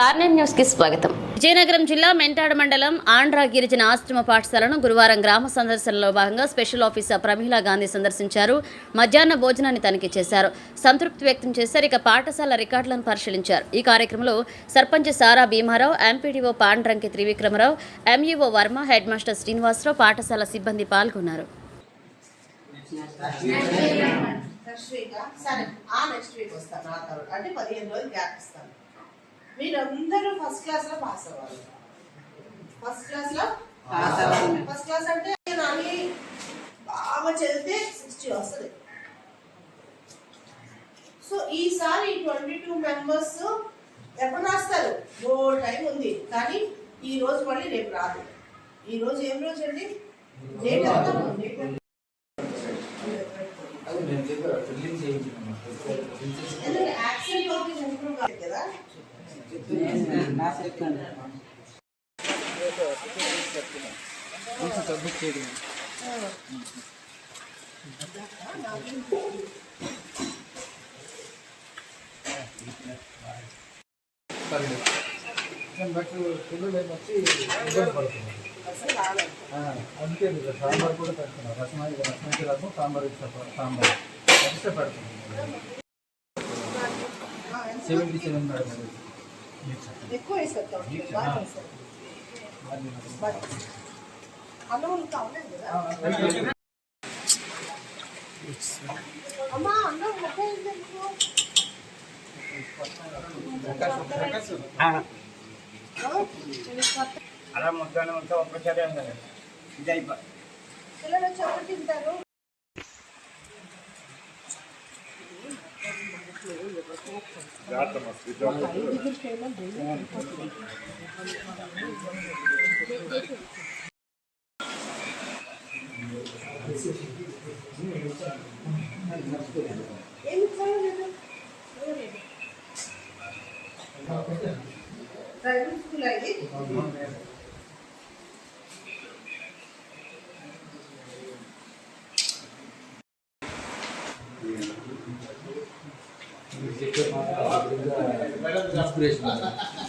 న్యూస్కి స్వాగతం. విజయనగరం జిల్లా మెంటాడ మండలం ఆంధ్ర గిరిజన ఆశ్రమ పాఠశాలను గురువారం గ్రామ సందర్శనలో భాగంగా స్పెషల్ ఆఫీసర్ ప్రమీలా గాంధీ సందర్శించారు. మధ్యాహ్న భోజనాన్ని తనిఖీ చేశారు. సంతృప్తి వ్యక్తం చేశారు. ఇక పాఠశాల రికార్డులను పరిశీలించారు. ఈ కార్యక్రమంలో sarpanch Sara Bhimarao MPDO Pandranki Trivikramarao MEO Varma head master Srinivasarao పాఠశాల సిబ్బంది పాల్గొన్నారు. నెక్స్ట్ వీక్ సరే ఆ నెక్స్ట్ వీక్ వస్తాను అంటే పదిహేను రోజులు గ్యాప్ ఇస్తాను. మీరందరూ ఫస్ట్ క్లాస్లో పాస్ అవ్వాలి. ఫస్ట్ క్లాస్లో పాస్ అవ్వాలి. ఫస్ట్ క్లాస్ అంటే నాని బాగా చదివితే సిక్స్టీ వస్తుంది. సో ఈసారి ట్వంటీ టూ మెంబర్స్ ఎప్పుడు రాస్తారు? ఓ టైం ఉంది. కానీ ఈ రోజు మళ్ళీ రేపు రాదు. ఈ రోజు ఏం రోజు అండి? డేట్ ఎందుకంటే యాక్సిడెంట్ ఇంప్రూవ్ కాదు కదా. నా చెప్తాను సబ్మిట్ చేయడం బట్ పిల్లలు ఏమొచ్చి ఇబ్బంది పడుతున్నారు అసలు రాలేదు ఆ, అందుకే మీకు సాంబార్ కూడా పెడుతున్నారు రసం అయితే రసం అయితే రసం సాంబార్ అయితే సప- సాంబార్ ఎక్స్ట్రా పెడుతున్నారు సెవెంటీ సెవెన్ మేడం అది. ఎక్కువ వేసేస్తాం బాగా అన్నం కదా అమ్మా అన్నం అలా ముద్దానే ఉంటా ఒక్కసారి అన్నారు ఇది అయిపో పిల్లలు వచ్చి ఒకటి తింటారు ఏం చేయలేదు ప్రైవేట్ స్కూల్ అది इंस्पिरेशन